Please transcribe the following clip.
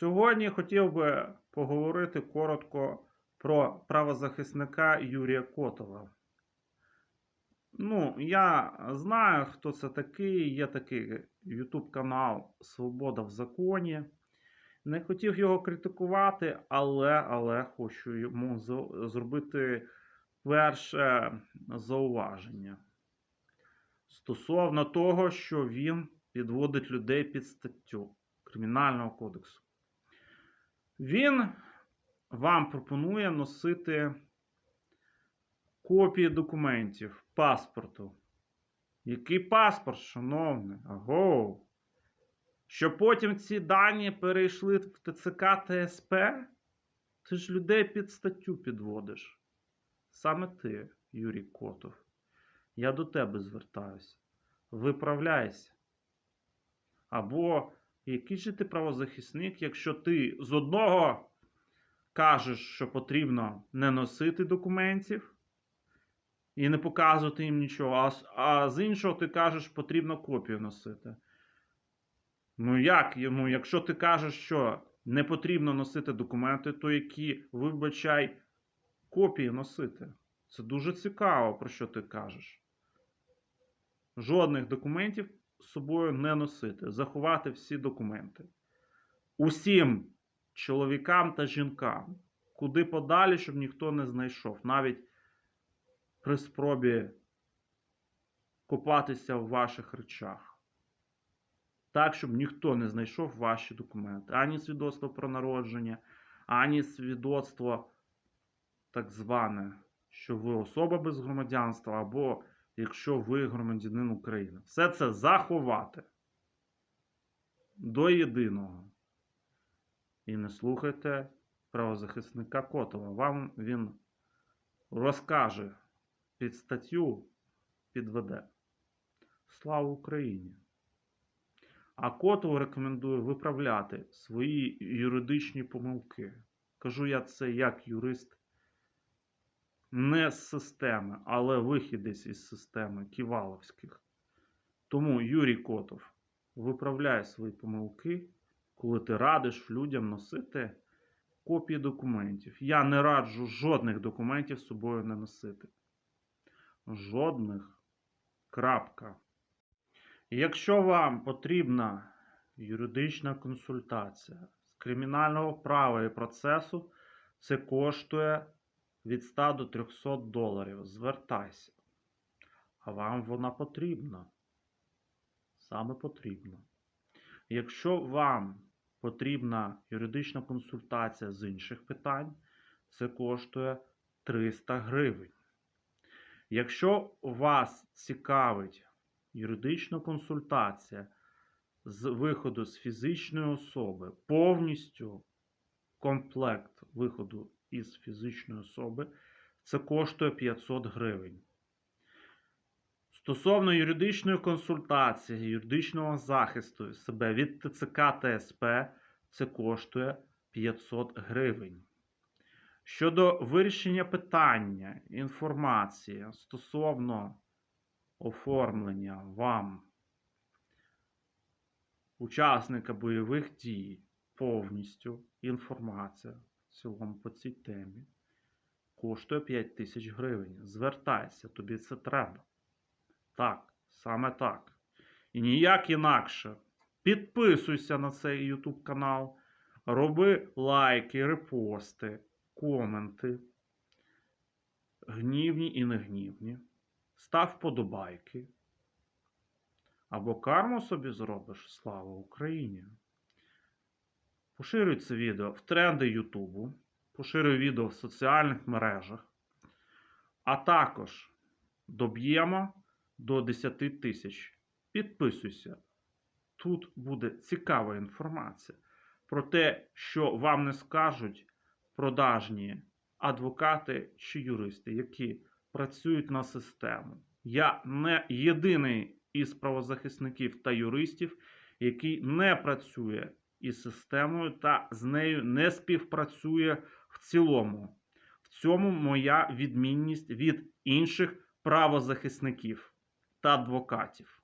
Сьогодні хотів би поговорити коротко про правозахисника Юрія Котова. Ну, я знаю, хто це такий. Є такий YouTube канал Свобода в законі. Не хотів його критикувати, але, але хочу йому зробити перше зауваження стосовно того, що він підводить людей під статтю Кримінального кодексу. Він вам пропонує носити копії документів, паспорту. Який паспорт, шановний? Аго. Що потім ці дані перейшли в ТЦК ТСП? Ти ж людей під статтю підводиш. Саме ти, Юрій Котов. Я до тебе звертаюся. Виправляйся. Або який же ти правозахисник, якщо ти з одного кажеш, що потрібно не носити документів і не показувати їм нічого, а, з- іншого ти кажеш, потрібно копію носити. Ну як? Ну, якщо ти кажеш, що не потрібно носити документи, то які, вибачай, копії носити? Це дуже цікаво, про що ти кажеш. Жодних документів собою не носити, заховати всі документи. Усім чоловікам та жінкам, куди подалі, щоб ніхто не знайшов, навіть при спробі копатися в ваших речах. Так, щоб ніхто не знайшов ваші документи. Ані свідоцтво про народження, ані свідоцтво так зване, що ви особа без громадянства, або якщо ви громадянин України. Все це заховати до єдиного. І не слухайте правозахисника Котова. Вам він розкаже під статтю, підведе. Слава Україні! А Котову рекомендую виправляти свої юридичні помилки. Кажу я це як юрист не з системи, але вихідець із системи Ківаловських. Тому Юрій Котов виправляє свої помилки, коли ти радиш людям носити копії документів. Я не раджу жодних документів з собою не носити. Жодних. Крапка. Якщо вам потрібна юридична консультація з кримінального права і процесу, це коштує від 100 до 300 доларів. Звертайся. А вам вона потрібна. Саме потрібна. Якщо вам потрібна юридична консультація з інших питань, це коштує 300 гривень. Якщо вас цікавить юридична консультація з виходу з фізичної особи, повністю комплект виходу із фізичної особи, це коштує 500 гривень. Стосовно юридичної консультації, юридичного захисту себе від ТЦК ТСП, це коштує 500 гривень. Щодо вирішення питання інформації стосовно оформлення вам учасника бойових дій повністю інформація цілому по цій темі коштує 5 тисяч гривень. Звертайся, тобі це треба. Так, саме так. І ніяк інакше. Підписуйся на цей YouTube канал, роби лайки, репости, коменти. Гнівні і негнівні. Став вподобайки. Або карму собі зробиш. Слава Україні! Поширюй це відео в тренди Ютубу. Поширюй відео в соціальних мережах. А також доб'ємо до 10 тисяч. Підписуйся. Тут буде цікава інформація про те, що вам не скажуть продажні адвокати чи юристи, які працюють на систему. Я не єдиний із правозахисників та юристів, який не працює із системою та з нею не співпрацює в цілому. В цьому моя відмінність від інших правозахисників та адвокатів.